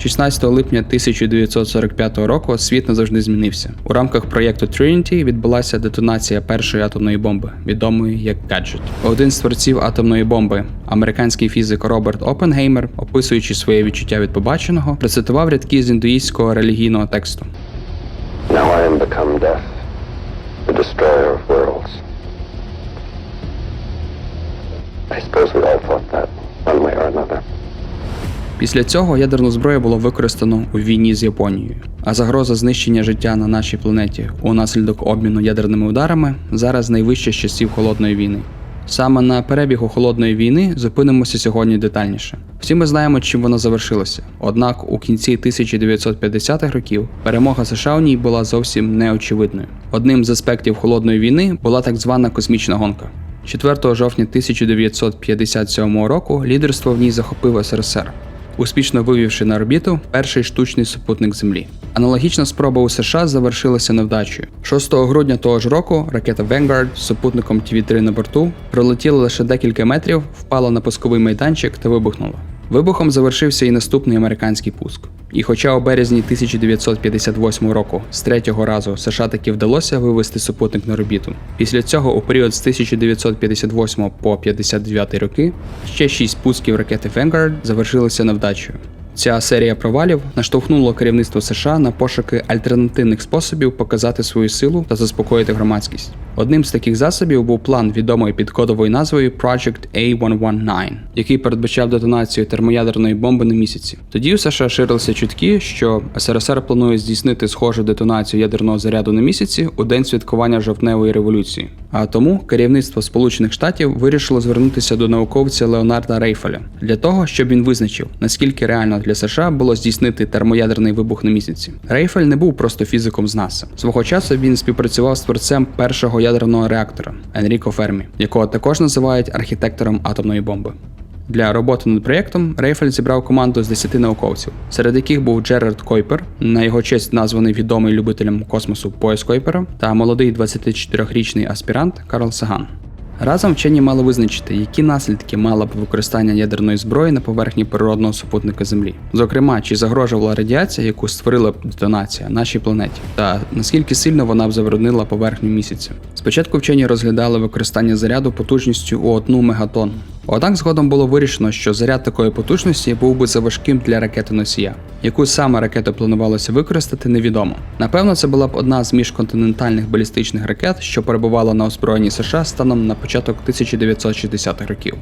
16 липня 1945 року світ назавжди змінився. У рамках проєкту Trinity відбулася детонація першої атомної бомби, відомої як гаджет. Один з творців атомної бомби, американський фізик Роберт Опенгеймер, описуючи своє відчуття від побаченого, процитував рядки з індуїстського релігійного тексту. Now I am become death, the destroyer of worlds. I suppose we all thought that, Після цього ядерну зброю було використано у війні з Японією. А загроза знищення життя на нашій планеті унаслідок обміну ядерними ударами зараз найвища з часів холодної війни. Саме на перебігу холодної війни зупинимося сьогодні детальніше. Всі ми знаємо, чим вона завершилася. Однак у кінці 1950-х років перемога США у ній була зовсім неочевидною. Одним з аспектів холодної війни була так звана космічна гонка. 4 жовтня 1957 року лідерство в ній захопив СРСР, успішно вивівши на орбіту перший штучний супутник Землі. Аналогічна спроба у США завершилася невдачею. 6 грудня того ж року ракета Vanguard з супутником TV-3 на борту пролетіла лише декілька метрів, впала на пусковий майданчик та вибухнула. Вибухом завершився і наступний американський пуск. І хоча у березні 1958 року з третього разу США таки вдалося вивести супутник на орбіту, після цього у період з 1958 по 59 роки ще шість пусків ракети Vanguard завершилися невдачею. Ця серія провалів наштовхнула керівництво США на пошуки альтернативних способів показати свою силу та заспокоїти громадськість. Одним з таких засобів був план відомий під кодовою назвою Project A119, який передбачав детонацію термоядерної бомби на місяці. Тоді у США ширилися чутки, що СРСР планує здійснити схожу детонацію ядерного заряду на місяці у день святкування жовтневої революції. А тому керівництво Сполучених Штатів вирішило звернутися до науковця Леонарда Рейфеля для того, щоб він визначив, наскільки реально для США було здійснити термоядерний вибух на місяці. Рейфель не був просто фізиком з НАСА. Свого часу він співпрацював з творцем першого ядерного реактора Енріко Фермі, якого також називають архітектором атомної бомби. Для роботи над проєктом Рейфель зібрав команду з 10 науковців, серед яких був Джерард Койпер, на його честь названий відомий любителям космосу пояс Койпера, та молодий 24-річний аспірант Карл Саган. Разом вчені мали визначити, які наслідки мала б використання ядерної зброї на поверхні природного супутника Землі. Зокрема, чи загрожувала радіація, яку створила б детонація нашій планеті, та наскільки сильно вона б забруднила поверхню місяця. Спочатку вчені розглядали використання заряду потужністю у одну мегатонну. Однак згодом було вирішено, що заряд такої потужності був би заважким для ракети носія. Яку саме ракету планувалося використати, невідомо. Напевно, це була б одна з міжконтинентальних балістичних ракет, що перебувала на озброєнні США станом на початок 1960-х років.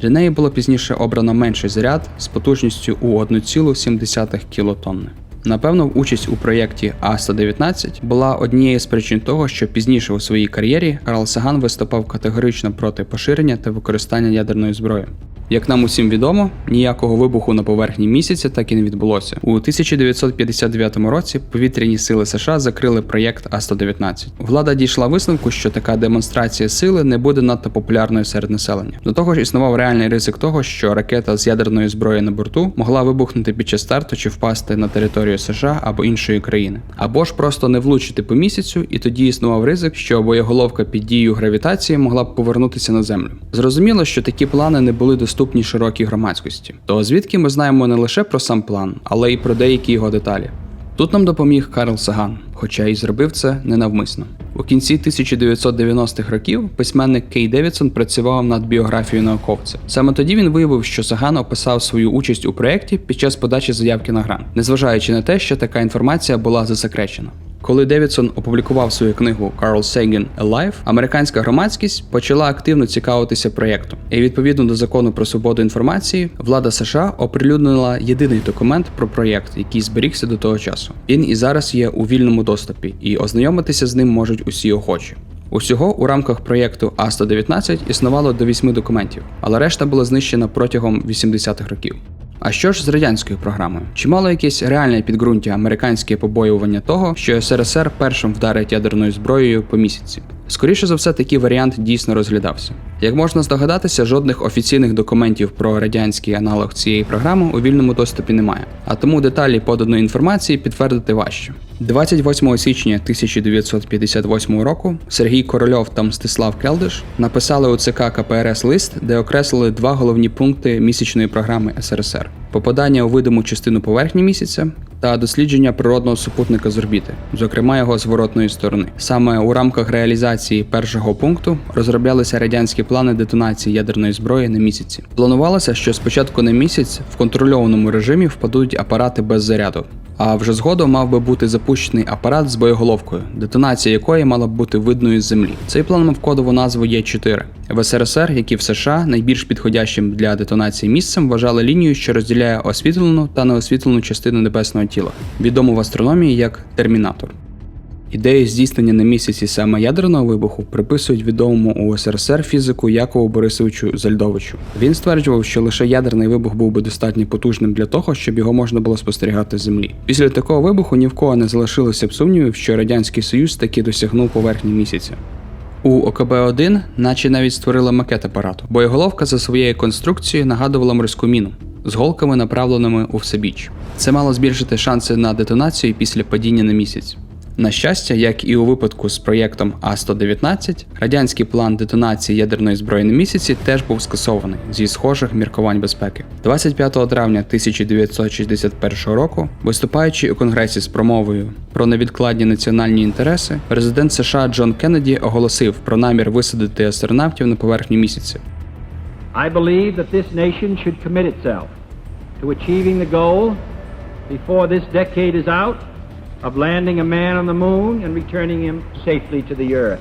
Для неї було пізніше обрано менший заряд з потужністю у 1,7 кілотонни. Напевно, участь у проєкті АСА-19 була однією з причин того, що пізніше у своїй кар'єрі Карл Саган виступав категорично проти поширення та використання ядерної зброї. Як нам усім відомо, ніякого вибуху на поверхні місяця так і не відбулося. У 1959 році повітряні сили США закрили проєкт А-119. Влада дійшла висновку, що така демонстрація сили не буде надто популярною серед населення. До того ж, існував реальний ризик того, що ракета з ядерною зброєю на борту могла вибухнути під час старту чи впасти на територію США або іншої країни, або ж просто не влучити по місяцю, і тоді існував ризик, що боєголовка під дією гравітації могла б повернутися на землю. Зрозуміло, що такі плани не були доступні широкій громадськості. То звідки ми знаємо не лише про сам план, але й про деякі його деталі. Тут нам допоміг Карл Саган, хоча й зробив це ненавмисно. У кінці 1990-х років письменник Кей Девідсон працював над біографією науковця. Саме тоді він виявив, що Саган описав свою участь у проєкті під час подачі заявки на грант, незважаючи на те, що така інформація була засекречена. Коли Девідсон опублікував свою книгу Carl Sagan Alive, американська громадськість почала активно цікавитися проєктом. І відповідно до закону про свободу інформації, влада США оприлюднила єдиний документ про проєкт, який зберігся до того часу. Він і зараз є у вільному доступі, і ознайомитися з ним можуть усі охочі. Усього у рамках проєкту А119 існувало до вісьми документів, але решта була знищена протягом 80-х років. А що ж з радянською програмою? Чи мало якесь реальне підґрунтя американське побоювання того, що СРСР першим вдарить ядерною зброєю по місяці? Скоріше за все, такий варіант дійсно розглядався. Як можна здогадатися, жодних офіційних документів про радянський аналог цієї програми у вільному доступі немає, а тому деталі поданої інформації підтвердити важче. 28 січня 1958 року Сергій Корольов та Мстислав Келдиш написали у ЦК КПРС лист, де окреслили два головні пункти місячної програми СРСР: попадання у видиму частину поверхні місяця та дослідження природного супутника з орбіти, зокрема його зворотної сторони. Саме у рамках реалізації першого пункту розроблялися радянські плани детонації ядерної зброї на місяці. Планувалося, що спочатку на місяць в контрольованому режимі впадуть апарати без заряду. А вже згодом мав би бути запущений апарат з боєголовкою, детонація якої мала б бути видною з землі. Цей план мав кодову назву Є4. В СРСР, як і в США, найбільш підходящим для детонації місцем вважали лінію, що розділяє освітлену та неосвітлену частину небесного тіла, відому в астрономії як термінатор. Ідею здійснення на місяці саме ядерного вибуху приписують відомому у СРСР фізику Якову Борисовичу Зальдовичу. Він стверджував, що лише ядерний вибух був би достатньо потужним для того, щоб його можна було спостерігати з землі. Після такого вибуху ні в кого не залишилося б сумнівів, що радянський союз таки досягнув поверхні місяця. У ОКБ-1 наче навіть створили макет апарату. Боєголовка за своєю конструкцією нагадувала морську міну з голками, направленими у всебіч. Це мало збільшити шанси на детонацію після падіння на місяць. На щастя, як і у випадку з проєктом А-119, радянський план детонації ядерної зброї на місяці теж був скасований зі схожих міркувань безпеки. 25 травня 1961 року, виступаючи у Конгресі з промовою про невідкладні національні інтереси, президент США Джон Кеннеді оголосив про намір висадити астронавтів на поверхню місяця. I believe that this nation should commit itself to achieving the goal before this decade is out of landing a man on the moon and returning him safely to the earth.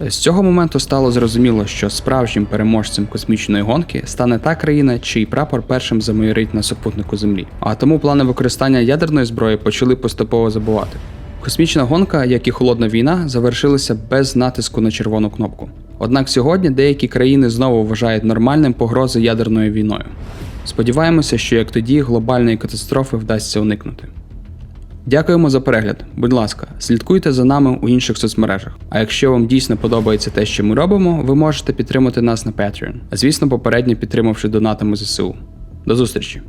З цього моменту стало зрозуміло, що справжнім переможцем космічної гонки стане та країна, чий прапор першим замайорить на супутнику Землі. А тому плани використання ядерної зброї почали поступово забувати. Космічна гонка, як і холодна війна, завершилися без натиску на червону кнопку. Однак сьогодні деякі країни знову вважають нормальним погрози ядерною війною. Сподіваємося, що як тоді глобальної катастрофи вдасться уникнути. Дякуємо за перегляд. Будь ласка, слідкуйте за нами у інших соцмережах. А якщо вам дійсно подобається те, що ми робимо, ви можете підтримати нас на Patreon. Звісно, попередньо підтримавши донатами ЗСУ. До зустрічі!